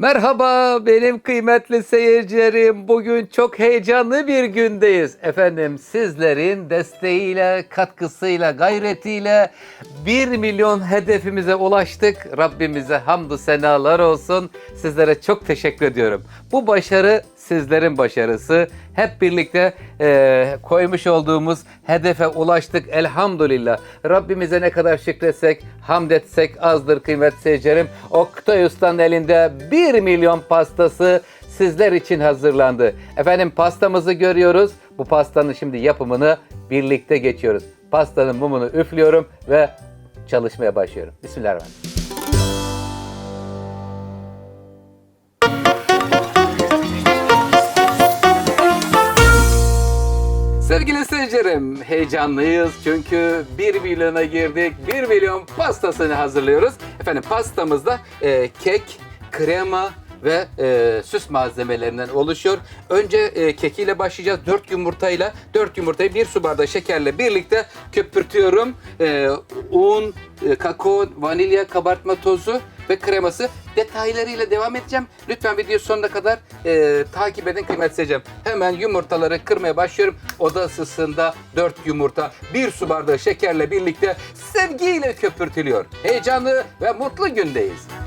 Merhaba benim kıymetli seyircilerim. Bugün çok heyecanlı bir gündeyiz. Efendim sizlerin desteğiyle, katkısıyla, gayretiyle 1 milyon hedefimize ulaştık. Rabbimize hamdü senalar olsun. Sizlere çok teşekkür ediyorum. Bu başarı sizlerin başarısı. Hep birlikte eee, koymuş olduğumuz hedefe ulaştık elhamdülillah. Rabbimize ne kadar şükretsek, hamd etsek azdır kıymetli seyircilerim. Oktay Usta'nın elinde 1 milyon pastası sizler için hazırlandı. Efendim pastamızı görüyoruz. Bu pastanın şimdi yapımını birlikte geçiyoruz. Pastanın mumunu üflüyorum ve çalışmaya başlıyorum. Bismillahirrahmanirrahim. Sevgili seyircilerim, heyecanlıyız çünkü 1 milyona girdik. 1 milyon pastasını hazırlıyoruz. Efendim pastamızda e, kek, krema ve e, süs malzemelerinden oluşuyor. Önce e, kekiyle başlayacağız. 4 yumurtayla, 4 yumurtayı 1 su bardağı şekerle birlikte köpürtüyorum. E, un, e, kakao, vanilya, kabartma tozu ve kreması detaylarıyla devam edeceğim. Lütfen video sonuna kadar e, takip edin kıymetli seyircim. Hemen yumurtaları kırmaya başlıyorum. Oda ısısında 4 yumurta, 1 su bardağı şekerle birlikte sevgiyle köpürtülüyor. Heyecanlı ve mutlu gündeyiz.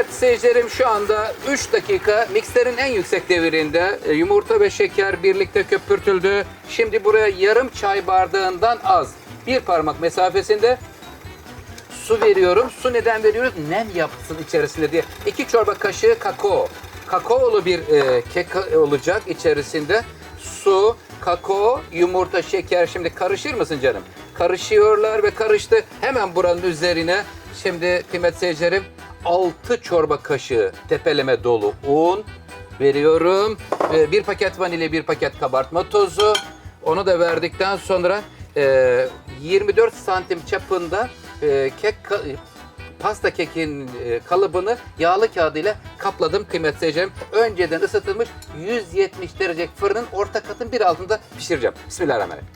Kıymetli seyircilerim şu anda 3 dakika mikserin en yüksek devirinde e, yumurta ve şeker birlikte köpürtüldü. Şimdi buraya yarım çay bardağından az bir parmak mesafesinde su veriyorum. Su neden veriyoruz? Nem yapsın içerisinde diye. 2 çorba kaşığı kakao. Kakaolu bir e, kek olacak içerisinde. Su, kakao, yumurta, şeker. Şimdi karışır mısın canım? Karışıyorlar ve karıştı. Hemen buranın üzerine şimdi kıymetli seyircilerim 6 çorba kaşığı tepeleme dolu un veriyorum. E, bir paket vanilya, bir paket kabartma tozu. Onu da verdikten sonra e, 24 santim çapında e, kek pasta kekin e, kalıbını yağlı kağıdıyla kapladım kıymetli seyircilerim. Önceden ısıtılmış 170 derece fırının orta katın bir altında pişireceğim. Bismillahirrahmanirrahim.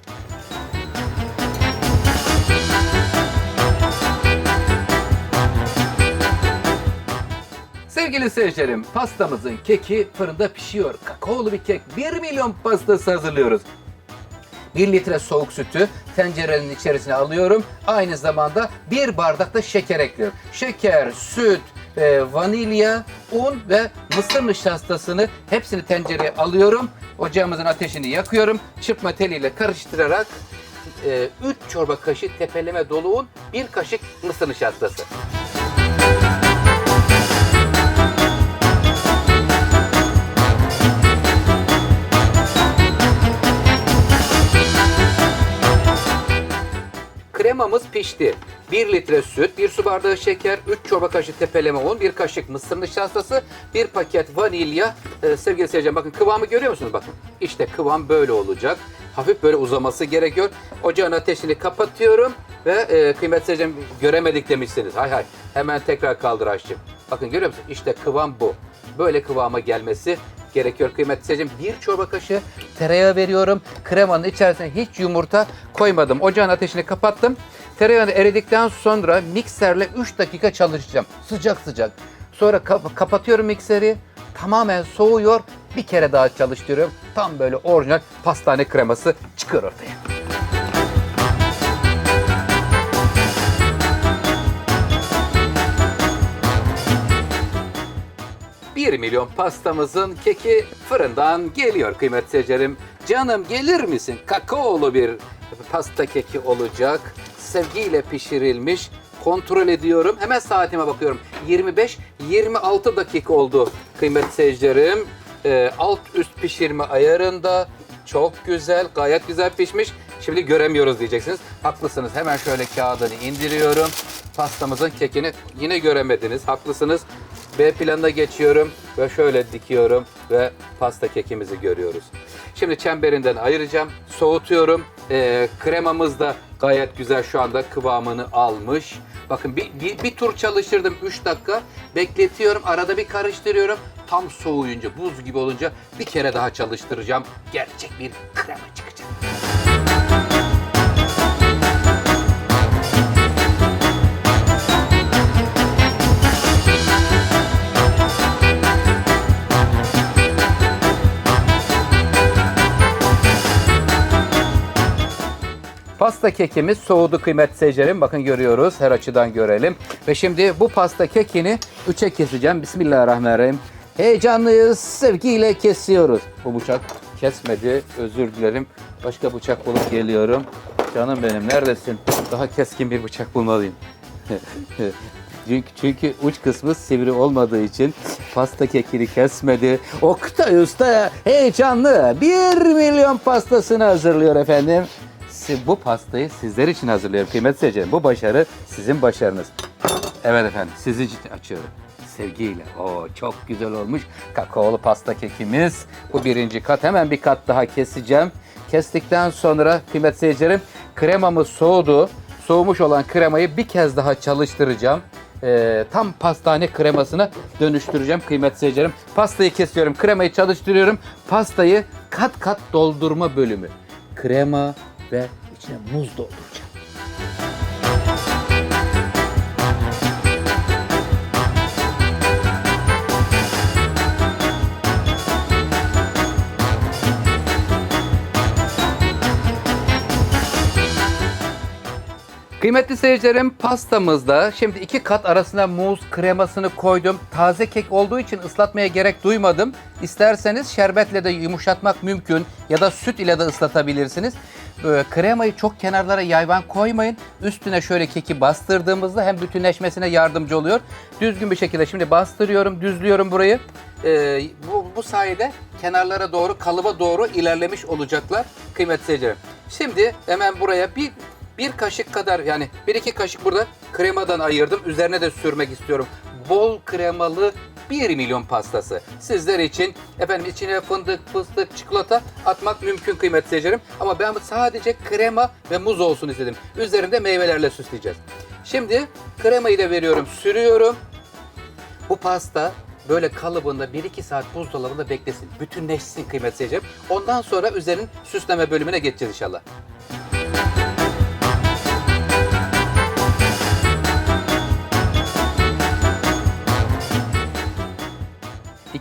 Sevgili seyircilerim, pastamızın keki fırında pişiyor. Kakaolu bir kek. 1 milyon pastası hazırlıyoruz. 1 litre soğuk sütü tencerenin içerisine alıyorum. Aynı zamanda bir bardak da şeker ekliyorum. Şeker, süt, e, vanilya, un ve mısır nişastasını hepsini tencereye alıyorum. Ocağımızın ateşini yakıyorum. Çırpma teliyle karıştırarak 3 çorba kaşığı tepeleme dolu un, 1 kaşık mısır nişastası. Kremamız pişti. 1 litre süt, 1 su bardağı şeker, 3 çorba kaşığı tepeleme un, 1 kaşık mısır nişastası, 1 paket vanilya. Ee, sevgili seyirciler bakın kıvamı görüyor musunuz? Bakın işte kıvam böyle olacak. Hafif böyle uzaması gerekiyor. Ocağın ateşini kapatıyorum ve e, kıymetli seyircilerim göremedik demişsiniz. Hay hay hemen tekrar kaldır aşçım. Bakın görüyor musun? İşte kıvam bu. Böyle kıvama gelmesi gerekiyor kıymetli seyircim. Bir çorba kaşığı tereyağı veriyorum. Kremanın içerisine hiç yumurta koymadım. Ocağın ateşini kapattım. Tereyağını eridikten sonra mikserle 3 dakika çalışacağım. Sıcak sıcak. Sonra kap- kapatıyorum mikseri. Tamamen soğuyor. Bir kere daha çalıştırıyorum. Tam böyle orijinal pastane kreması çıkıyor ortaya. Bir milyon pastamızın keki fırından geliyor kıymetli seyircilerim. Canım gelir misin? Kakaolu bir pasta keki olacak. Sevgiyle pişirilmiş. Kontrol ediyorum. Hemen saatime bakıyorum. 25-26 dakika oldu kıymetli seyircilerim. Ee, alt üst pişirme ayarında. Çok güzel, gayet güzel pişmiş. Şimdi göremiyoruz diyeceksiniz. Haklısınız. Hemen şöyle kağıdını indiriyorum. Pastamızın kekini yine göremediniz. Haklısınız. B planına geçiyorum ve şöyle dikiyorum ve pasta kekimizi görüyoruz. Şimdi çemberinden ayıracağım, soğutuyorum. Ee, kremamız da gayet güzel şu anda kıvamını almış. Bakın bir, bir, bir tur çalıştırdım 3 dakika. Bekletiyorum, arada bir karıştırıyorum. Tam soğuyunca, buz gibi olunca bir kere daha çalıştıracağım. Gerçek bir krema çıkacak. Pasta kekimiz soğudu kıymetli seyircilerim. Bakın görüyoruz. Her açıdan görelim. Ve şimdi bu pasta kekini üçe keseceğim. Bismillahirrahmanirrahim. Heyecanlıyız. Sevgiyle kesiyoruz. Bu bıçak kesmedi. Özür dilerim. Başka bıçak bulup geliyorum. Canım benim neredesin? Daha keskin bir bıçak bulmalıyım. çünkü, çünkü uç kısmı sivri olmadığı için pasta kekini kesmedi. Oktay Usta heyecanlı. Bir milyon pastasını hazırlıyor efendim. Si- Bu pastayı sizler için hazırlıyorum kıymetli seyircilerim. Bu başarı sizin başarınız. Evet efendim için açıyorum. Sevgiyle. Oo çok güzel olmuş. Kakaolu pasta kekimiz. Bu birinci kat. Hemen bir kat daha keseceğim. Kestikten sonra kıymetli seyircilerim kremamız soğudu. Soğumuş olan kremayı bir kez daha çalıştıracağım. Ee, tam pastane kremasına dönüştüreceğim kıymetli seyircilerim. Pastayı kesiyorum, kremayı çalıştırıyorum. Pastayı kat kat doldurma bölümü. Krema ve içine muz dolduracağım. Kıymetli seyircilerim pastamızda şimdi iki kat arasına muz kremasını koydum. Taze kek olduğu için ıslatmaya gerek duymadım. İsterseniz şerbetle de yumuşatmak mümkün ya da süt ile de ıslatabilirsiniz. Böyle kremayı çok kenarlara yayvan koymayın. Üstüne şöyle keki bastırdığımızda hem bütünleşmesine yardımcı oluyor. Düzgün bir şekilde şimdi bastırıyorum, düzlüyorum burayı. Ee, bu, bu sayede kenarlara doğru, kalıba doğru ilerlemiş olacaklar kıymetli seyircilerim. Şimdi hemen buraya bir bir kaşık kadar yani bir iki kaşık burada kremadan ayırdım. Üzerine de sürmek istiyorum. Bol kremalı 1 milyon pastası. Sizler için efendim içine fındık, fıstık, çikolata atmak mümkün kıymetli seyircilerim. Ama ben sadece krema ve muz olsun istedim. Üzerinde meyvelerle süsleyeceğiz. Şimdi kremayı da veriyorum, sürüyorum. Bu pasta böyle kalıbında 1-2 saat buzdolabında beklesin. Bütünleşsin kıymetli seyircilerim. Ondan sonra üzerinin süsleme bölümüne geçeceğiz inşallah.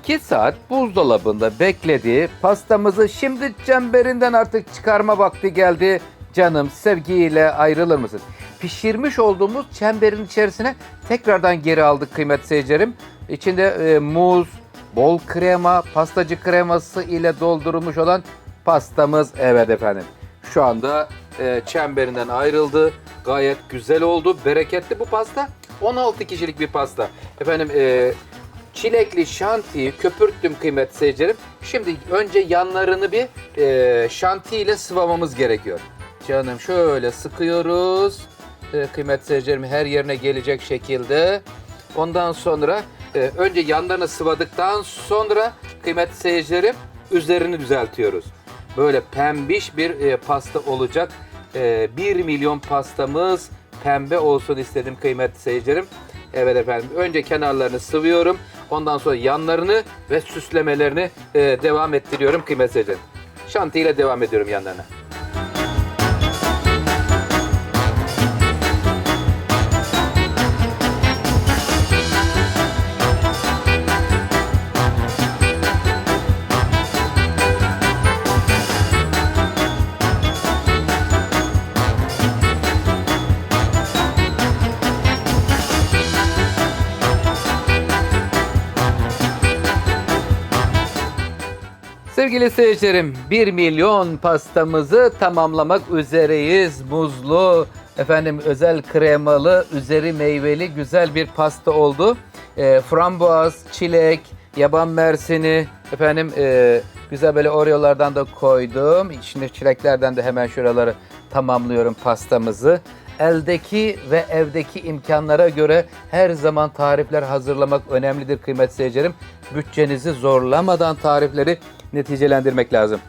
2 saat buzdolabında beklediği pastamızı şimdi çemberinden artık çıkarma vakti geldi. Canım sevgiyle ayrılır mısın? Pişirmiş olduğumuz çemberin içerisine tekrardan geri aldık kıymetli seyircilerim. İçinde e, muz, bol krema, pastacı kreması ile doldurulmuş olan pastamız. Evet efendim. Şu anda e, çemberinden ayrıldı. Gayet güzel oldu. Bereketli bu pasta. 16 kişilik bir pasta. Efendim e, çilekli şantiyi köpürttüm kıymetli seyircilerim. Şimdi önce yanlarını bir e, şanti ile sıvamamız gerekiyor. Canım şöyle sıkıyoruz. E, kıymetli seyircilerim her yerine gelecek şekilde. Ondan sonra e, önce yanlarını sıvadıktan sonra kıymetli seyircilerim üzerini düzeltiyoruz. Böyle pembiş bir e, pasta olacak. E, 1 milyon pastamız pembe olsun istedim kıymetli seyircilerim. Evet efendim. Önce kenarlarını sıvıyorum. Ondan sonra yanlarını ve süslemelerini e, devam ettiriyorum kıymetli seyircilerim. Şanti ile devam ediyorum yanlarına. Sevgili seyircilerim, 1 milyon pastamızı tamamlamak üzereyiz. Muzlu, efendim özel kremalı, üzeri meyveli güzel bir pasta oldu. E, frambuaz, çilek, yaban mersini, efendim e, güzel böyle oreolardan da koydum. Şimdi çileklerden de hemen şuraları tamamlıyorum pastamızı. Eldeki ve evdeki imkanlara göre her zaman tarifler hazırlamak önemlidir kıymetli seyircilerim. Bütçenizi zorlamadan tarifleri neticelendirmek lazım.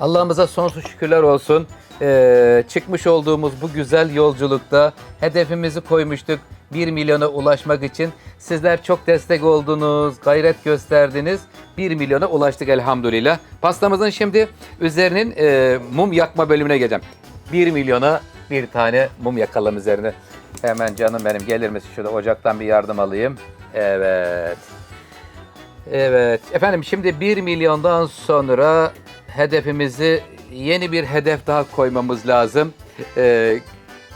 Allah'ımıza sonsuz şükürler olsun. Ee, çıkmış olduğumuz bu güzel yolculukta hedefimizi koymuştuk. 1 milyona ulaşmak için sizler çok destek oldunuz, gayret gösterdiniz. 1 milyona ulaştık elhamdülillah. Pastamızın şimdi üzerinin e, mum yakma bölümüne geleceğim. 1 milyona bir tane mum yakalım üzerine. Hemen canım benim gelir misin şurada ocaktan bir yardım alayım. Evet. Evet. Efendim şimdi 1 milyondan sonra hedefimizi yeni bir hedef daha koymamız lazım. e,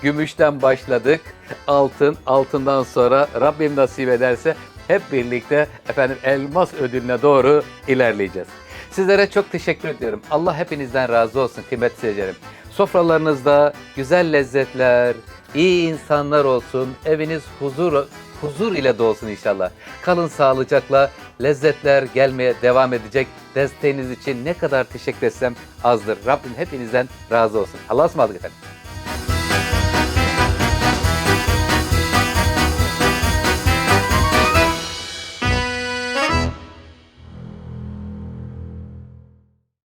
gümüşten başladık. Altın, altından sonra Rabbim nasip ederse hep birlikte efendim elmas ödülüne doğru ilerleyeceğiz. Sizlere çok teşekkür ediyorum. Allah hepinizden razı olsun kıymetli seyircilerim. Sofralarınızda güzel lezzetler, iyi insanlar olsun. Eviniz huzur huzur ile dolsun inşallah. Kalın sağlıcakla. Lezzetler gelmeye devam edecek. Desteğiniz için ne kadar teşekkür etsem azdır. Rabbim hepinizden razı olsun. Allah'a ısmarladık efendim.